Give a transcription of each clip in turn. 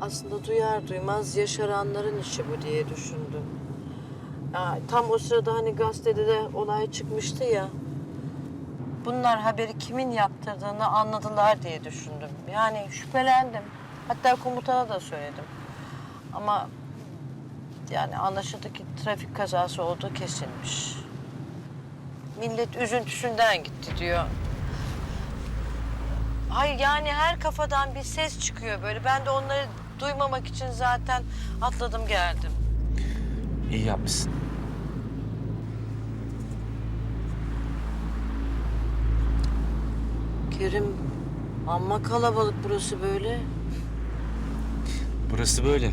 Aslında duyar duymaz yaşaranların işi bu diye düşündüm. Tam o sırada hani gazetede de olay çıkmıştı ya. Bunlar haberi kimin yaptırdığını anladılar diye düşündüm. Yani şüphelendim. Hatta komutana da söyledim. Ama yani anlaşıldı ki trafik kazası olduğu kesinmiş. Millet üzüntüsünden gitti diyor. Hayır yani her kafadan bir ses çıkıyor böyle. Ben de onları duymamak için zaten atladım geldim. İyi yapmışsın. Kerim amma kalabalık burası böyle. Burası böyle.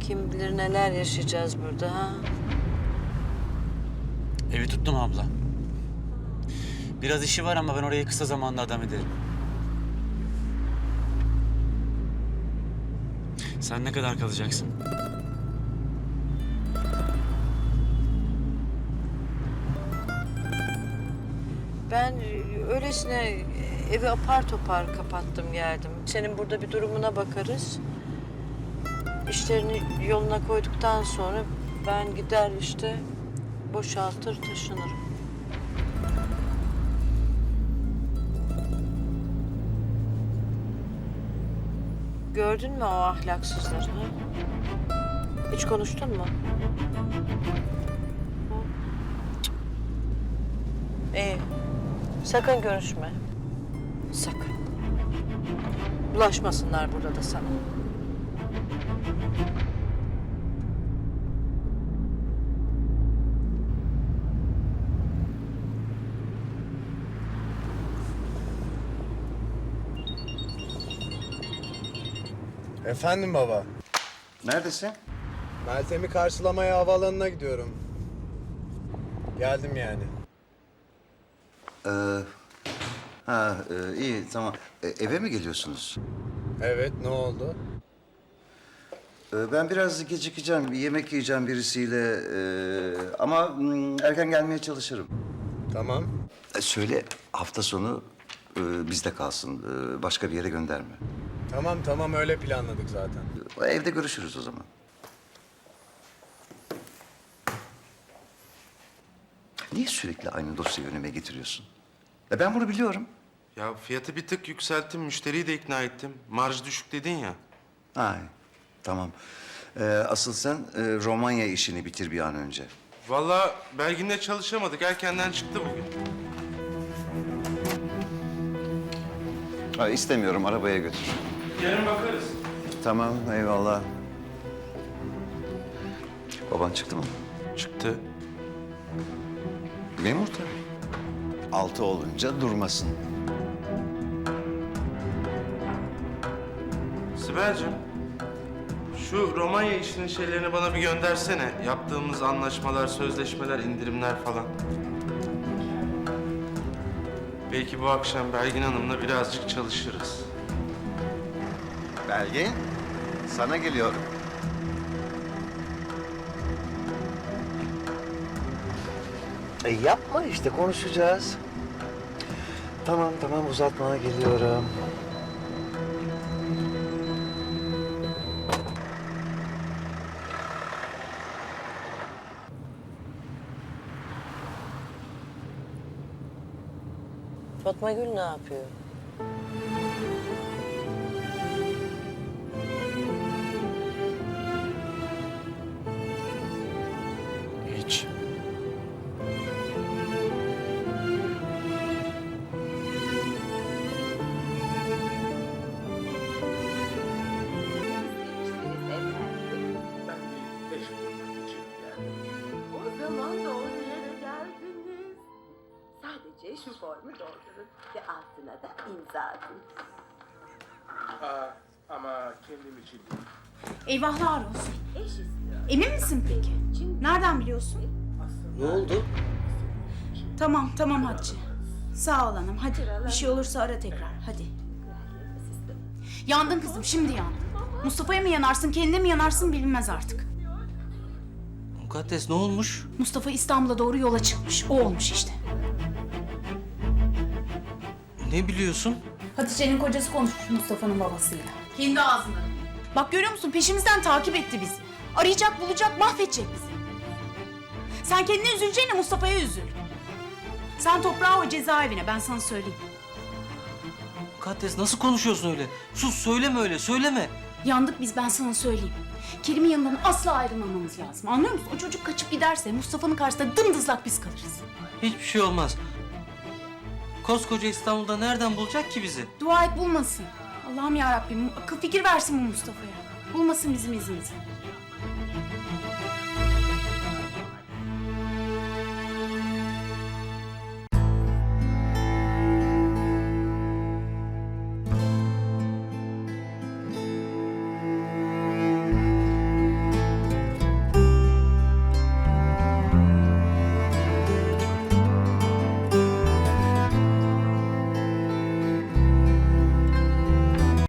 Kim bilir neler yaşayacağız burada ha. Evi tuttum abla. Biraz işi var ama ben orayı kısa zamanda adam ederim. Sen ne kadar kalacaksın? Ben öylesine evi apar topar kapattım geldim. Senin burada bir durumuna bakarız. İşlerini yoluna koyduktan sonra ben gider işte boşaltır taşınırım. Gördün mü o ahlaksızları? Ha? Hiç konuştun mu? İyi. Sakın görüşme. Sakın. Bulaşmasınlar burada da sana. Efendim baba. Neredesin? Meltem'i karşılamaya havaalanına gidiyorum. Geldim yani. Ee, ha e, iyi tamam. E, eve mi geliyorsunuz? Evet ne oldu? Ee, ben biraz gecikeceğim. Bir yemek yiyeceğim birisiyle. Ee, ama mm, erken gelmeye çalışırım. Tamam. E, söyle hafta sonu e, bizde kalsın. E, başka bir yere gönderme. Tamam tamam öyle planladık zaten. E, evde görüşürüz o zaman. Niye sürekli aynı dosyayı önüme getiriyorsun? E, ben bunu biliyorum. Ya fiyatı bir tık yükselttim, müşteriyi de ikna ettim. Marj düşük dedin ya. Ay, tamam. Ee, asıl sen e, Romanya işini bitir bir an önce. Vallahi Belgin'le çalışamadık, erkenden çıktı bugün. Ha, istemiyorum, arabaya götür. Yarın bakarız. Tamam, eyvallah. Baban çıktı mı? Çıktı. Memur tabii. Altı olunca durmasın. Sibel'cim, şu Romanya işinin şeylerini bana bir göndersene. Yaptığımız anlaşmalar, sözleşmeler, indirimler falan. Belki bu akşam Belgin Hanım'la birazcık çalışırız. Belgin, sana geliyorum. E yapma işte, konuşacağız. Tamam, tamam uzatma, geliyorum. Fatma Gül ne yapıyor? Sadece şu formu doldurun ve altına da imza atın. Aa, ama kendim için değil. Eyvahlar olsun. Eş istiyor. Emin misin peki? Nereden biliyorsun? Ne oldu? Tamam, tamam Hatice. Sağ ol hanım. Hadi bir şey olursa ara tekrar. Hadi. Yandın kızım, şimdi yandın. Mustafa'ya mı yanarsın, kendine mi yanarsın bilinmez artık. Mukaddes ne olmuş? Mustafa İstanbul'a doğru yola çıkmış. O olmuş işte. Ne biliyorsun? Hatice'nin kocası konuşmuş Mustafa'nın babasıyla. Kendi ağzından. Bak görüyor musun peşimizden takip etti bizi. Arayacak bulacak mahvedecek bizi. Sen kendine üzüleceğine Mustafa'ya üzül. Sen toprağı o cezaevine ben sana söyleyeyim. Mukaddes nasıl konuşuyorsun öyle? Sus söyleme öyle söyleme. Yandık biz ben sana söyleyeyim. Kerim'in yanından asla ayrılmamamız lazım. Anlıyor musun? O çocuk kaçıp giderse Mustafa'nın karşısında dımdızlak biz kalırız. Hiçbir şey olmaz. Koskoca İstanbul'da nereden bulacak ki bizi? Dua et bulmasın. Allah'ım ya Rabbim akıl fikir versin bu Mustafa'ya. Bulmasın bizim izimizi.